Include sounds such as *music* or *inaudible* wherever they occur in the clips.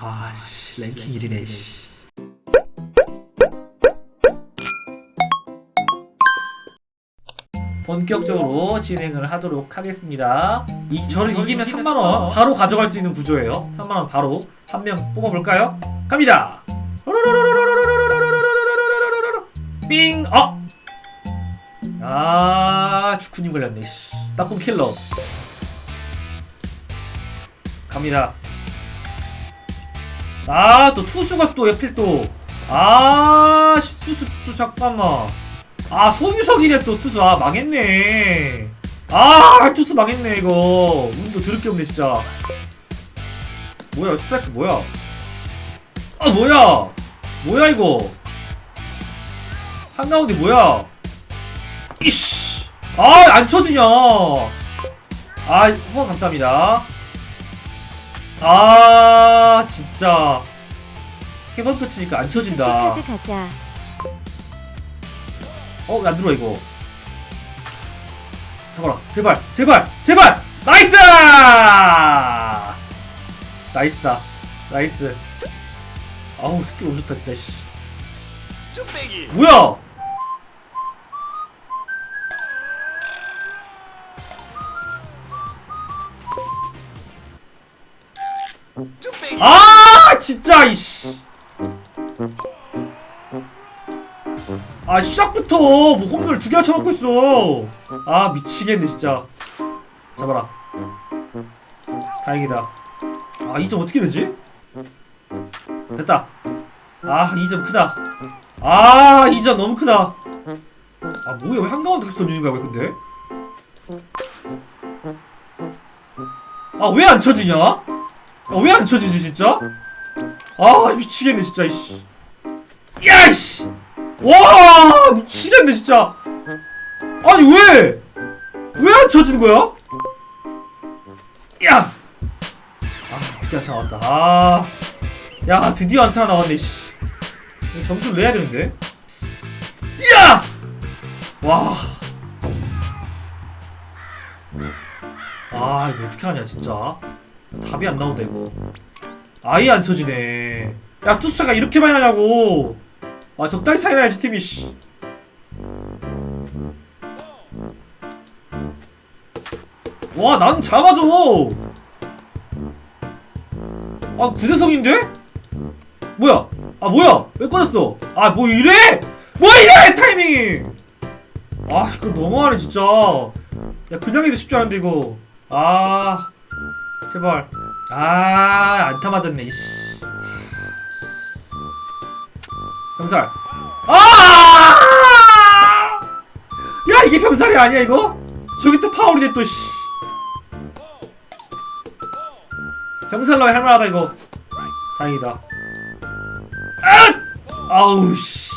아씨 랭킹 1위네 씨. 본격적으로 진행을 하도록 하겠습니다. 이 저를 이기면 3만 원 바로 가져갈 수 있는 구조예요. 3만 원 바로 한 명 뽑아볼까요? 갑니다. 삥 어. 아 주쿠님 걸렸네. 씨. 나쁜 킬러. 갑니다. 아, 또 투수가 또 옆에 또. 아, 씨, 투수 또 잠깐만. 아, 소유석이네 또 투수. 아, 망했네. 아, 투수 망했네 이거. 운도 드럽게 없네 진짜. 뭐야, 스트라이크 뭐야? 아, 뭐야? 뭐야 이거? 한가운데 뭐야? 이씨. 아, 안 쳐주냐? 아, 후원 감사합니다. 아 진짜. 캐번트 치니까 안 쳐진다. 카드 가자. 어 안 들어 이거? 잡아라. 제발 제발 제발! 나이스! 나이스다. 나이스. 아우 스킬 너무 좋다 진짜 씨. 뭐야 아 진짜 이씨. 아 시작부터 뭐 홈런을 두 개나 쳐먹고 있어. 아 미치겠네 진짜. 잡아라. 다행이다. 아 2점 어떻게 되지? 됐다. 아 2점 크다. 아 2점 너무 크다. 아 뭐야 왜 한가운데 계속 던지는 거야 왜 근데? 아 왜 안 쳐지냐? 아, 왜안 쳐지지 진짜? 아 미치겠네 진짜 이씨 야이씨 와 미치겠네 진짜 아니 왜? 왜 안 쳐지는 거야? 야! 아 드디어 안타 나왔다 아. 야 드디어 안타 나왔네 씨 점수를 내야 되는데 야! 와. 아 이거 어떻게 하냐 진짜 답이 안 나온다 이거 아예 안 쳐지네 야 투수가 이렇게 많이 나냐고 아 적당히 차이 나야지 팀이 씨 와, 난 잡아줘! 아, 부대성인데? 뭐야? 아, 뭐야? 왜 꺼졌어? 아, 뭐 이래? 뭐 이래, 타이밍! 아, 이거 너무하네, 진짜. 야, 그냥 해도 쉽지 않은데, 이거. 아, 제발. 아, 안타 맞았네, 이씨. 병살. 아! 야, 이게 병살이 아니야, 이거? 저기 또 파울이네, 또, 씨. 병살 나와 할만하다, 이거. 다행이다. 아! 아우, 씨.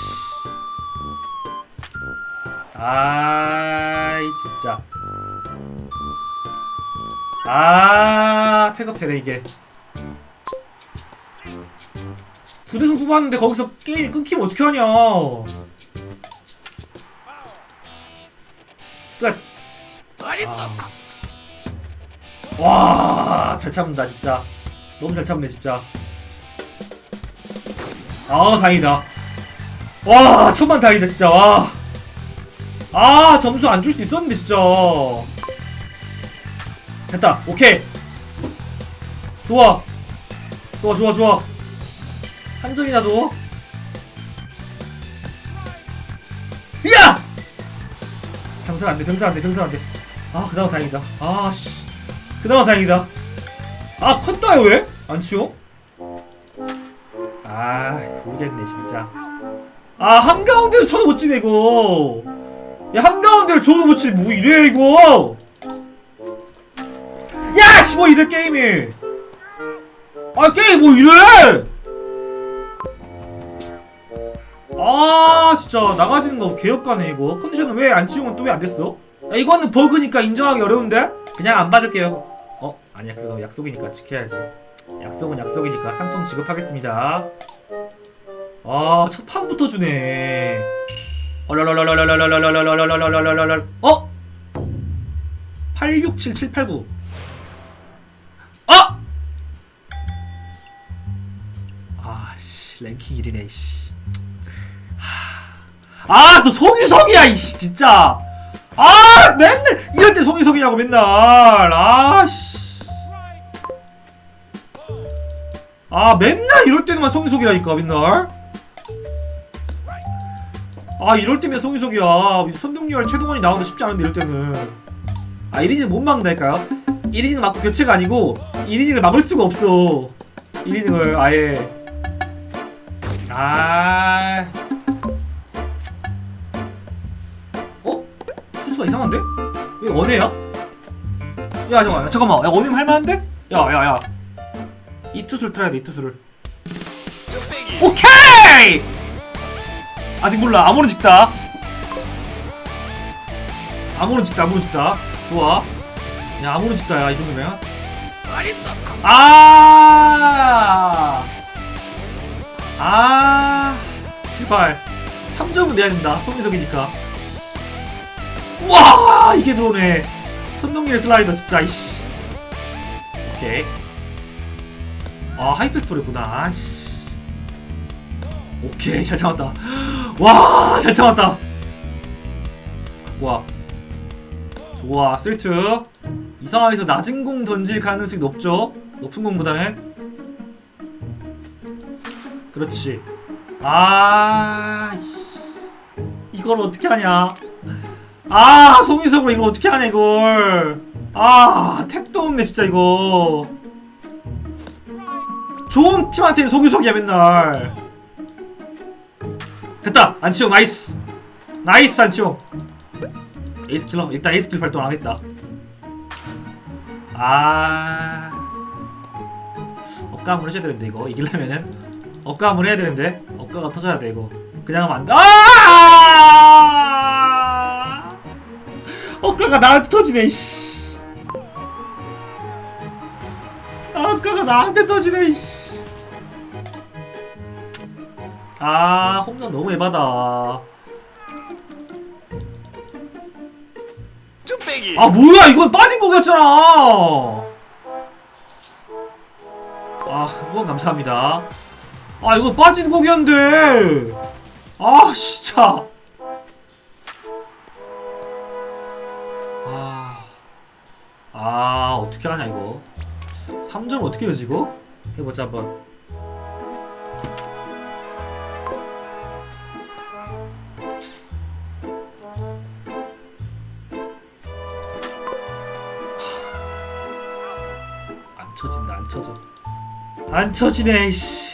아이, 진짜. 아, 태급 되네, 이게. 부대성 뽑았는데 거기서 게임이 끊기면 어떻게 하냐. 끝. 아. 와, 잘 참는다, 진짜. 너무 잘 참네, 진짜. 아, 다행이다. 와, 천만 다행이다, 진짜. 와. 아, 점수 안 줄 수 있었는데, 진짜. 됐다. 오케이. 좋아. 좋아, 좋아, 좋아. 한 점이나 더. 야! 병살 안 돼, 병살 안 돼, 병살 안 돼. 아, 그나마 다행이다. 아, 씨. 그나마 다행이다. 아, 컸다요, 왜? 안 치워? 아, 모르겠네, 진짜. 아, 한가운데로 쳐도 못 이거. 야, 한가운데로 쳐도 못 치네. 뭐 이래, 이거. 야, 씨, 뭐 이래, 게임이. 아, 게임 뭐 이래! 아 진짜 나가지는 거 개역가네 이거 컨디션은 왜 안 치우면 또 왜 안 됐어? 야, 이거는 버그니까 인정하기 어려운데? 그냥 안 받을게요 어? 아니야 그래도 약속이니까 지켜야지 약속은 약속이니까 상품 지급하겠습니다 아첫 판부터 주네 어? 867789 씨, 랭킹 1위네 씨. 아 또 송유석이야 이씨 진짜. 아 맨날 이럴 때 송유석이냐고 맨날. 아 씨. 아 맨날 이럴 때만 송유석이라니까 맨날. 아 이럴 때면 송유석이야. 선동열 최동원이 나오도 쉽지 않은데 이럴 때는. 아 1이닝 못 막는다니까요. 1이닝 맞고 교체가 아니고 1이닝을 막을 수가 없어. 1이닝을 아예. 아. 어? 투수가 이상한데? 왜 원해야? 야 잠깐만 잠깐만 야 원해면 할만한데? 야야야 이 투수를 틀어야 돼이 투수를 오케이! 아직 몰라 아무런 직다 아무런 직다 아무런 직다 좋아 야 아무런 직다 야 이 정도면 아 아, 제발 3점은 내야 된다. 송민석이니까. 우와, 이게 들어오네. 손동일 슬라이더 진짜 이씨. 오케이. 아, 하이패스토리구나. 씨. 오케이, 잘 참았다. 와, 잘 참았다. 갖고 와. 좋아, 3투. 이 상황에서 낮은 공 던질 가능성이 높죠? 높은 공보다는. 그렇지. 아. 이걸 어떻게 하냐? 아, 송유석으로 이걸 어떻게 하냐 이걸? 아, 택도 없네 진짜 이거. 좋은 팀한테는 송유석이야 맨날. 됐다, 안치용 나이스, 나이스 안치용. 에이스 킬러 일단 에이스 킬 발동 안 하겠다. 아, 억감을 해줘야 되는데 이거 이기려면은. 억감을 해야 되는데. 억가가 터져야 돼 이거. 그냥 하면 안돼. 아! 억가가 나한테 터지네 씨. 억가가 나한테 터지네 씨. 아 홈런 너무 에바다. 쭈빼기. 아 뭐야 이건 빠진 곡이었잖아. 아 후원 감사합니다 아 이거 빠진 곡이었는데. 아 진짜. 아, 아 어떻게 하냐 이거? 3점 어떻게 되지 이거? 해보자 한번. 안 쳐진다 안 쳐져. 안 쳐지네 씨.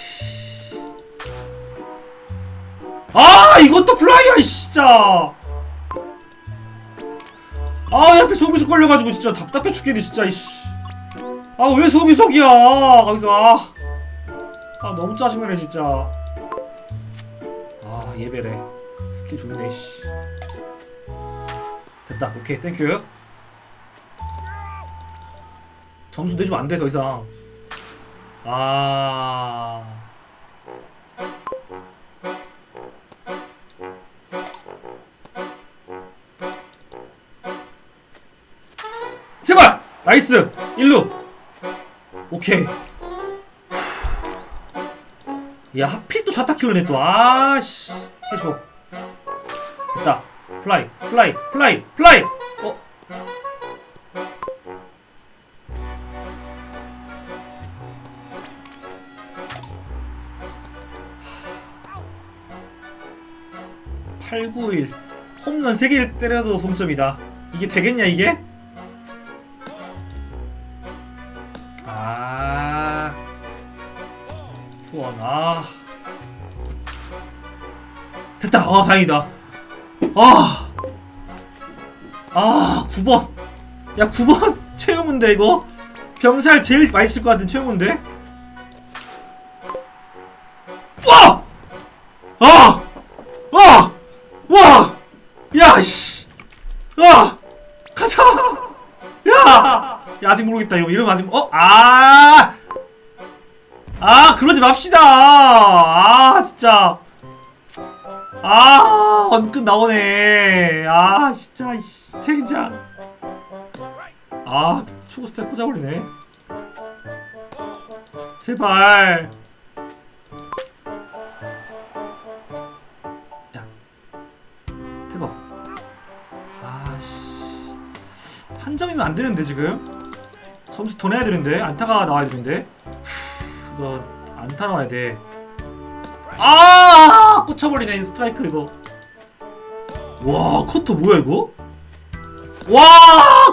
이것도 플라이야 진짜. 아 옆에 속이속 걸려가지고 진짜 답답해 죽겠네 진짜 이씨. 아 왜 속이속이야? 거기서 아, 아 너무 짜증나네 진짜. 아 예배래. 스킬 좋네 씨. 됐다 오케이 땡큐 점수 내주면 안돼 더 이상. 아. 나이스! 1루! 오케이. 야, 하필 또 좌타킬러네 또. 아 씨. 해줘. 됐다. 플라이, 플라이, 플라이, 플라이! 어? 팔9 1 홈런 3개를 때려도 동점이다. 이게 되겠냐, 이게? 됐다. 아, 다행이다. 아. 아, 9번. 야, 9번 *laughs* 최용훈데, 이거? 병살 제일 많이 칠것 같은 최용훈데? 와! 아! 와! 와! 야, 씨! 와! 가자! 야! 야, 아직 모르겠다. 이거 이러면 아직, 어? 아! 아, 그러지 맙시다! 아, 진짜. 아 언끝 나오네. 아 진짜 젠장 아 초고 스텝 꽂아버리네. 제발. 야 태거. 아씨. 한 점이면 안 되는데 지금? 점수 더 내야 되는데? 안타가 나와야 되는데? 이거 안타 나와야 돼아! 꽂혀버리네 이 스트라이크 이거. 와 커터 뭐야 이거? 와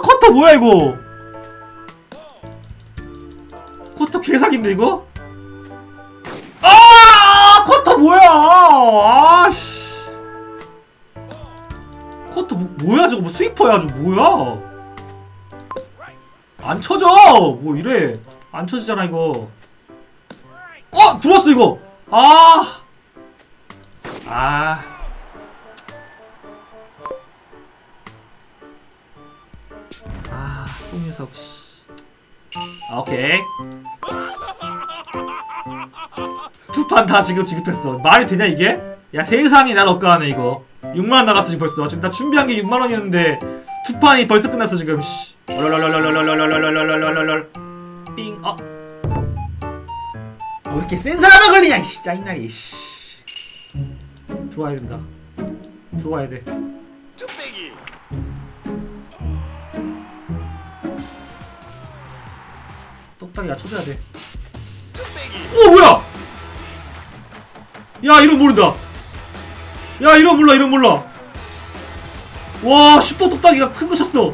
커터 뭐야 이거? 커터 개사기인데 이거? 아 커터 뭐야? 아씨. 커터 뭐, 뭐야 저거 뭐 스위퍼야 저거 뭐야? 안 쳐져 뭐 이래 안 쳐지잖아 이거. 어 들어왔어 이거. 아. 아. 아 송유석 씨. 아 오케이. 두 판 다 지금 지급했어. 말이 되냐 이게? 야 세상이 날 억까하네 이거. 6만 원 나갔어 지금 벌써. 지금 다 준비한 게 6만 원이었는데 두 판이 벌써 끝났어 지금. 씨. 얼얼얼얼얼얼얼얼얼얼얼얼. 삥. 어. 어, 왜 이렇게 센 사람을 걸리냐 이 씨 짜증나게 씨. 들어와야 된다. 들어와야 돼. 뚝배기 똑딱이 맞춰줘야 돼. 뚝배기 오 뭐야? 야 이런 모른다. 야 이런 몰라 이런 몰라. 와 슈퍼 똑딱이가 큰 거 쳤어.